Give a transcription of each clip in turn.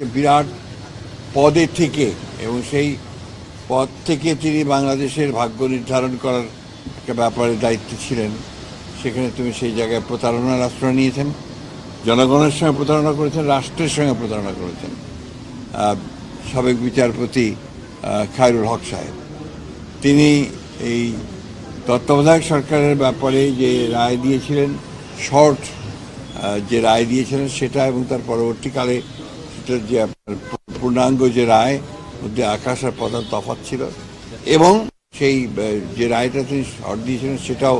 বিরাট পদে থেকে এবং সেই পদ থেকে তিনি বাংলাদেশের ভাগ্য নির্ধারণ করার একটা ব্যাপারে দায়িত্ব ছিলেন, সেখানে তুমি সেই জায়গায় প্রতারণার আশ্রয় নিয়েছেন, জনগণের সঙ্গে প্রতারণা করেছেন, রাষ্ট্রের সঙ্গে প্রতারণা করেছেন সাবেক বিচারপতি খায়রুল হক সাহেব। তিনি এই তত্ত্বাবধায়ক সরকারের ব্যাপারে যে রায় দিয়েছিলেন, শর্ট যে রায় দিয়েছিলেন সেটা এবং তার পরবর্তীকালে সেটা যে আপনার পূর্ণাঙ্গ যে রায়, মধ্যে আকাশ আর পদার তফাৎ ছিল এবং সেই যে রায়টা তিনি শর্ট দিয়েছিলেন সেটাও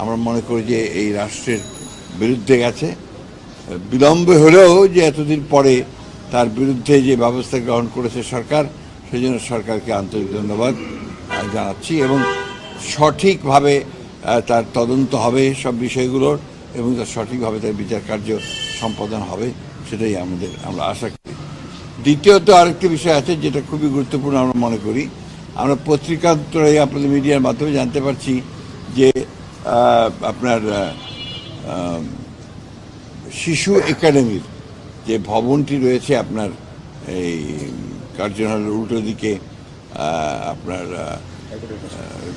আমরা মনে করি যে এই রাষ্ট্রের বিরুদ্ধে গেছে। বিলম্বে হলেও যে এতদিন পরে তার বিরুদ্ধে যে ব্যবস্থা গ্রহণ করেছে সরকার সেই জন্য সরকারকে আন্তরিক ধন্যবাদ জানাচ্ছি এবং সঠিকভাবে তার তদন্ত হবে সব বিষয়গুলোর এবং তার সঠিকভাবে তার বিচার কার্য সম্পাদন হবে, সেটাই আমাদের, আমরা আশা করি। দ্বিতীয়ত আরেকটি বিষয় আছে যেটা খুবই গুরুত্বপূর্ণ আমরা মনে করি। আমরা পত্রিকান্তরে আপনাদের মিডিয়ার মাধ্যমে জানতে পারছি যে আপনার শিশু একাডেমির যে ভবনটি রয়েছে আপনার এই কার্জন উল্টো দিকে আপনার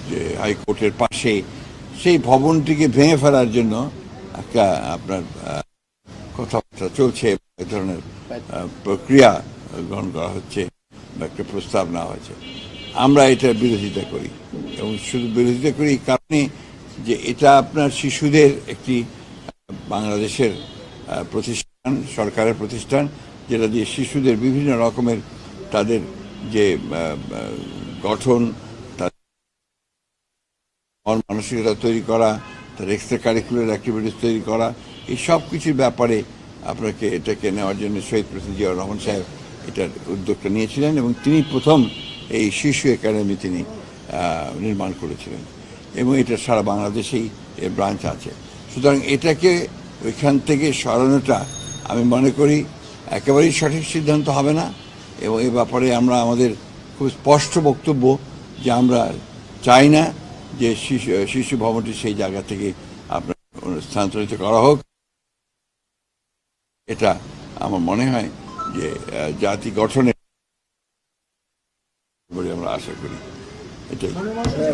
যে হাইকোর্টের পাশে, সেই ভবনটিকে ভেঙে ফেলার জন্য একটা আপনার কথাবার্তা চলছে, এ ধরনের প্রক্রিয়া। গ্রহণ করা হচ্ছে বা একটা প্রস্তাব নেওয়া হয়েছে। আমরা এটার বিরোধিতা করি এবং শুধু বিরোধিতা করি কারণে যে এটা আপনার শিশুদের একটি বাংলাদেশের প্রতিষ্ঠান, সরকারের প্রতিষ্ঠান, যেটা দিয়ে শিশুদের বিভিন্ন রকমের তাদের যে গঠন তাদের মন মানসিকতা তৈরি করা, তার এক্সট্রা কারিকুলার অ্যাক্টিভিটিস তৈরি করা, এই সব কিছুর ব্যাপারে আপনাকে এটাকে নেওয়ার জন্য শহীদ প্রেসিডেন্ট জিয়াউর রহমান সাহেব এটার উদ্যোগটা নিয়েছিলেন এবং তিনি প্রথম এই শিশু একাডেমি তিনি নির্মাণ করেছিলেন এবং এটা সারা বাংলাদেশেই এর ব্রাঞ্চ আছে। সুতরাং এটাকে ওইখান থেকে সরানোটা আমি মনে করি একেবারেই সঠিক সিদ্ধান্ত হবে না এবং এ ব্যাপারে আমরা আমাদের খুব স্পষ্ট বক্তব্য যে আমরা চাই না যে শিশু শিশু ভবনটি সেই জায়গা থেকে আপনার স্থানান্তরিত করা হোক। এটা আমার মনে হয় যে জাতি গঠনে বলে আমরা আশা করি।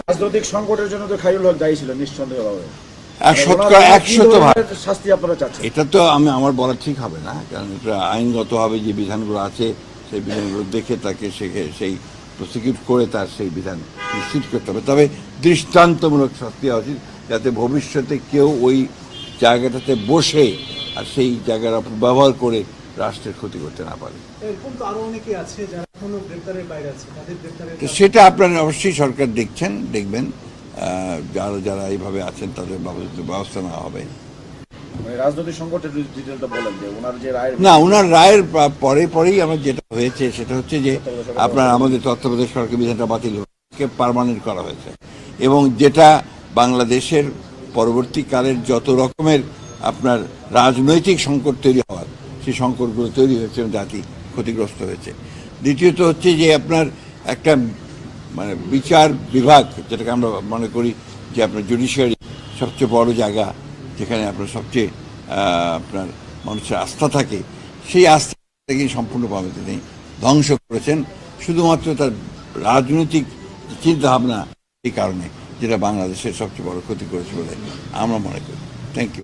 রাজনৈতিক সংকটের জন্য তো খাইরুল হক দায়ী ছিল নিঃসন্দেহভাবে। এটা তো আমি আমার বলা ঠিক হবে না কারণ এটা আইনগতভাবে যে বিধানগুলো আছে সেই বিধানগুলো দেখে তাকে সেই প্রসিকিউট করে তার সেই বিধান নিশ্চিত করতে হবে। তবে দৃষ্টান্তমূলক শাস্তি হওয়া উচিত যাতে ভবিষ্যতে কেউ ওই জায়গাটাতে বসে আর সেই জায়গার ব্যবহার করে রাষ্ট্রের ক্ষতি করতে না পারে। তো আরও অনেকে আছে যারা এখনও গ্রেপ্তারের বাইরে আছে তাদের গ্রেপ্তারের তো সেটা আপনারা অবশ্যই সরকার দেখছেন দেখবেন। আহ, যারা যারা এইভাবে আছেন তাদের ব্যবস্থা- ব্যবস্থা নেওয়া হবে। মানে রাজনৈতিক সংকটের ডিটেলটা বলেন যে ওনার যে রায়ের না ওনার রায়ের পরে পরেই আমার যেটা হয়েছে সেটা হচ্ছে যে আপনার আমাদের তত্ত্বাবধায়ক সরকার বিধানটা বাতিল হয়ে পারমানেন্ট করা হয়েছে। এবং যেটা বাংলাদেশের পরবর্তীকালের যত রকমের আপনার রাজনৈতিক সংকট তৈরি হওয়ার সেই সংকটগুলো তৈরি হয়েছে জাতি ক্ষতিগ্রস্ত হয়েছে। দ্বিতীয়ত হচ্ছে যে আপনার একটা মানে বিচার বিভাগ, যেটাকে আমরা মনে করি যে আপনার জুডিশিয়ারি সবচেয়ে বড় জায়গা, যেখানে আপনার সবচেয়ে আপনার মানুষের আস্থা থাকে, সেই আস্থাটাকে সম্পূর্ণভাবে তিনি ধ্বংস করেছেন। শুধুমাত্র তার রাজনৈতিক চিন্তাভাবনা এই কারণে, যেটা বাংলাদেশের সবচেয়ে বড় ক্ষতি করেছে বলে আমরা মনে করি। Thank you